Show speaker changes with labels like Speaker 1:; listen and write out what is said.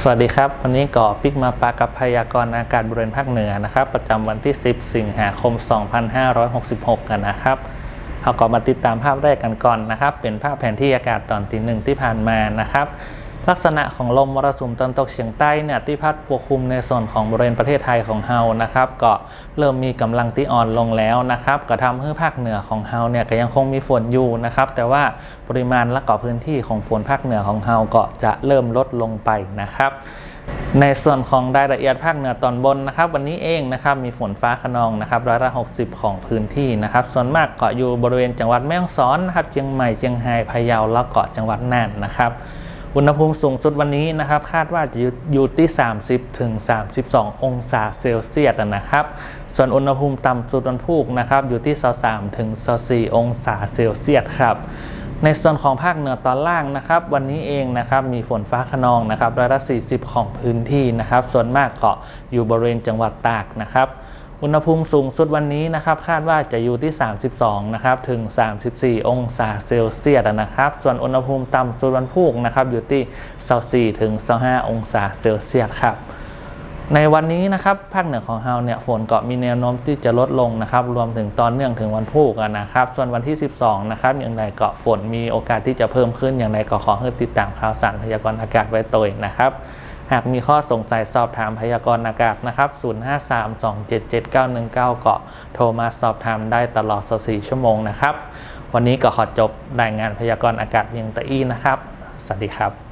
Speaker 1: สวัสดีครับ วันนี้ก่อปิกมาปากับพยากรณ์อากาศบริเวณภาคเหนือนะครับ ประจำวันที่ 10 สิงหาคม 2566 กันนะครับเราก็มาติดตามภาพแรกกันก่อนนะครับ เป็นภาพแผนที่อากาศตอนตีหนึ่งที่ผ่านมานะครับ ลักษณะของลมมรสุมตะวันตกเฉียงใต้เนี่ยที่พัดปกคลุมในส่วนของบริเวณประเทศไทยของเฮานะครับก็เริ่มมีกำลังที่อ่อนลงแล้วนะครับก็ทำให้ภาคเหนือของเฮาเนี่ยก็ยังคงมีฝนอยู่นะครับแต่ว่าปริมาณและก็พื้นที่ของฝนภาคเหนือของเฮาก็จะเริ่มลดลงไปนะครับในส่วนของรายละเอียดภาคเหนือตอนบนนะครับ วันนี้เองนะครับมีฝนฟ้าขนองนะครับร้อยละ60ของพื้นที่นะครับ ส่วนมากเกาะอยู่บริเวณจังหวัดแม่ฮ่องสอนนะครับเชียงใหม่เชียงรายพะเยาแล้วเกาะจังหวัดน่านนะครับ อุณหภูมิสูงสุดวันนี้นะครับ คาดว่าจะอยู่ที่ 30ถึง32 องศาเซลเซียสนะครับ ส่วนอุณหภูมิต่ำสุดวันพุธนะครับ อยู่ที่23ถึง24องศาเซลเซียสครับในส่วนของภาคเหนือตอนล่างนะครับ วันนี้เองนะครับมีฝนฟ้าขนองนะครับร้อยละ40 ของพื้นที่นะครับ ส่วนมากเกาะอยู่บริเวณจังหวัดตากนะครับ อุณหภูมิสูงสุดวันนี้นะครับ คาดว่าจะอยู่ที่ 32 นะครับ ถึง 34 องศาเซลเซียสนะครับ ส่วนอุณหภูมิต่ำสุดวันพุธนะครับ อยู่ที่ 24 ถึง 25 องศาเซลเซียสครับในวันนี้นะครับภาคเหนือของเฮาเนี่ยฝนก็มีแนวโน้มที่จะลดลงนะครับรวมถึงตอนเนื่องถึงวันพุธกันนะครับ ส่วนวันที่ 12 นะครับอย่างไรก็ฝนมีโอกาสที่จะเพิ่มขึ้นอย่างไรก็ขอให้ติดตามข่าวสารพยากรณ์อากาศไว้ตัวเองนะครับ หากมีข้อสงสัยสอบถามพยากรณ์อากาศนะครับ 0532779199ก็โทรมาสอบถามได้ตลอด 24 ชั่วโมงนะครับ วันนี้ก็ขอจบรายงานพยากรณ์อากาศเพียงแตะอี้นะครับ สวัสดีครับ